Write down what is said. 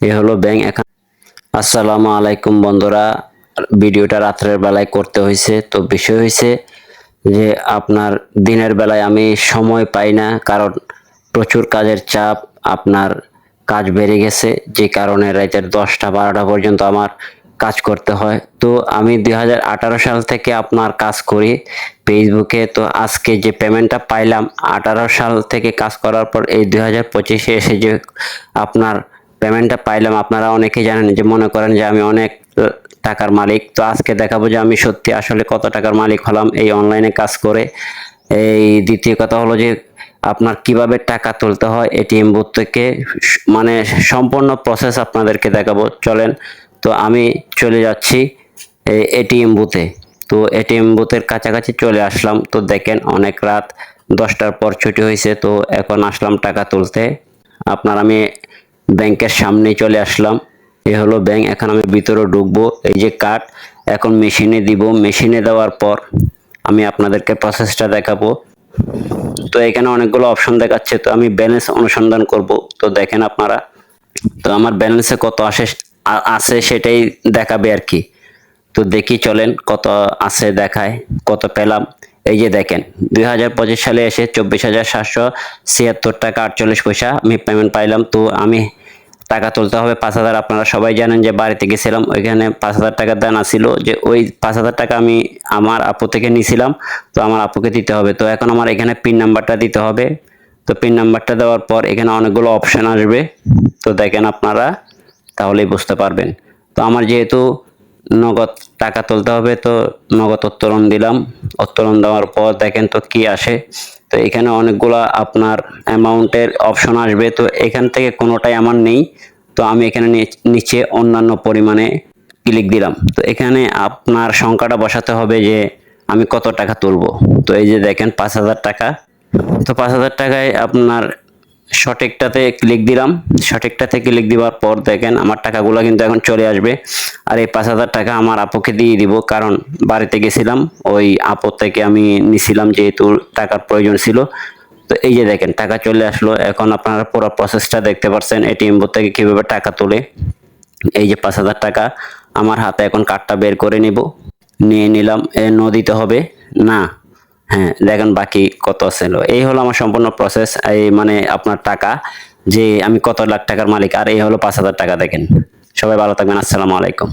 এ হলো bank account আসসালামু আলাইকুম বন্ধুরা। ভিডিওটা রাত্রের বেলায় করতে হয়েছে। তো বিষয় হয়েছে যে আপনার দিনের বেলায় আমি সময় পাই না, কারণ প্রচুর কাজের চাপ, আপনার কাজ বেড়ে গেছে, যে কারণে রাতের দশটা বারোটা পর্যন্ত আমার কাজ করতে হয়। তো আমি দু হাজার আঠারো সাল থেকে আপনার কাজ করি ফেসবুকে তো আজকে যে পেমেন্টটা পাইলাম, আঠারো সাল থেকে কাজ করার পর এই দুই হাজার পঁচিশে এসে যে আপনার পেমেন্টটা পাইলাম। আপনারা অনেকেই জানেন যে, মনে করেন যে আমি অনেক টাকার মালিক। তো আজকে দেখাবো যে আমি সত্যি আসলে কত টাকার মালিক হলাম এই অনলাইনে কাজ করে। এই দ্বিতীয় কথা হলো যে, আপনার কীভাবে টাকা তুলতে হয় এটিএম বুথ থেকে মানে সম্পূর্ণ প্রসেস আপনাদেরকে দেখাবো। চলেন, তো আমি চলে যাচ্ছি এটিএম বুথে। তো এটিএম বুথের কাছাকাছি চলে আসলাম। তো দেখেন অনেক রাত, দশটার পর ছুটি হয়েছে। তো এখন আসলাম টাকা তুলতে। আপনার আমি ব্যাংকের সামনে চলে আসলাম। এ হলো ব্যাংক, এখন আমি ভিতরে ঢুকবো। এই যে কার্ড, এখন মেশিনে দিব। মেশিনে দেওয়ার পর আমি আপনাদেরকে প্রসেসটা দেখাবো। তো এখানে অনেকগুলো অপশন দেখাচ্ছে। তো আমি ব্যালেন্স অনুসন্ধান করব। তো দেখেন আপনারা, তো আমার ব্যালেন্সে কত আসে আছে সেটাই দেখাবে আর কি। তো দেখি চলেন কত আছে দেখায়, কত পেলাম। এই যে দেখেন, দুই হাজার পঁচিশ সালে এসে চব্বিশ হাজার সাতশো ছিয়াত্তর টাকা আটচল্লিশ পয়সা আমি পেমেন্ট পাইলাম। তো আমি টাকা তুলতে হবে। পাঁচ হাজার আপনারা সবাই জানেন যে বাড়িতে গেছিলাম, ওইখানে পাঁচ হাজার টাকা দেওয়া ছিল যে ওই পাঁচ হাজার টাকা আমি আমার আপু থেকে নিয়েছিলাম তো আমার আপুকে দিতে হবে। তো এখন আমার এখানে পিন নাম্বারটা দিতে হবে। তো পিন নাম্বারটা দেওয়ার পর এখানে অনেকগুলো অপশান আসবে। তো দেখেন আপনারা, তাহলেই বুঝতে পারবেন। তো আমার যেহেতু নগদ টাকা তুলতে হবে, তো নগদ উত্তোলন দিলাম। উত্তোলন দেওয়ার পর দেখেন তো কি আসে। তো এখানে অনেকগুলা আপনার অ্যামাউন্টের অপশন আসবে, তো এখান থেকে কোনোটাই আমার নেই। তো আমি এখানে নিচে অন্যান্য পরিমাণে ক্লিক দিলাম। তো এখানে আপনার সংখ্যাটা বসাতে হবে যে আমি কত টাকা তুলব। তো এই যে দেখেন পাঁচ হাজার টাকা। তো পাঁচ হাজার টাকায় আপনার সঠিকটাতে ক্লিক দিলাম। সঠিকটাতে ক্লিক দেওয়ার পর দেখেন আমার টাকাগুলো কিন্তু এখন চলে আসবে। আর এই পাঁচ হাজার টাকা আমার আপুকে দিয়ে দিব, কারণ বাড়িতে গেছিলাম, ওই আপু থেকে আমি নিছিলাম যেহেতু টাকার প্রয়োজন ছিল। তো এই যে দেখেন, টাকা চলে আসলো। এখন আপনারা পুরো প্রসেসটা দেখতে পাচ্ছেন এটিএম বুথ থেকে কীভাবে টাকা তোলে। এই যে পাঁচ হাজার টাকা, আমার হাতে এখন কার্ডটা বের করে নিব। নিয়ে নিলাম, এ ন দিতে হবে। না হ্যাঁ দেখেন বাকি কত ছিল এই হলো আমার সম্পূর্ণ প্রসেস এই মানে আপনার টাকা, যে আমি কত লাখ টাকার মালিক, আর এই হলো পাঁচ হাজার টাকা, দেখেন। সবাই ভালো থাকবেন, আসসালামু আলাইকুম।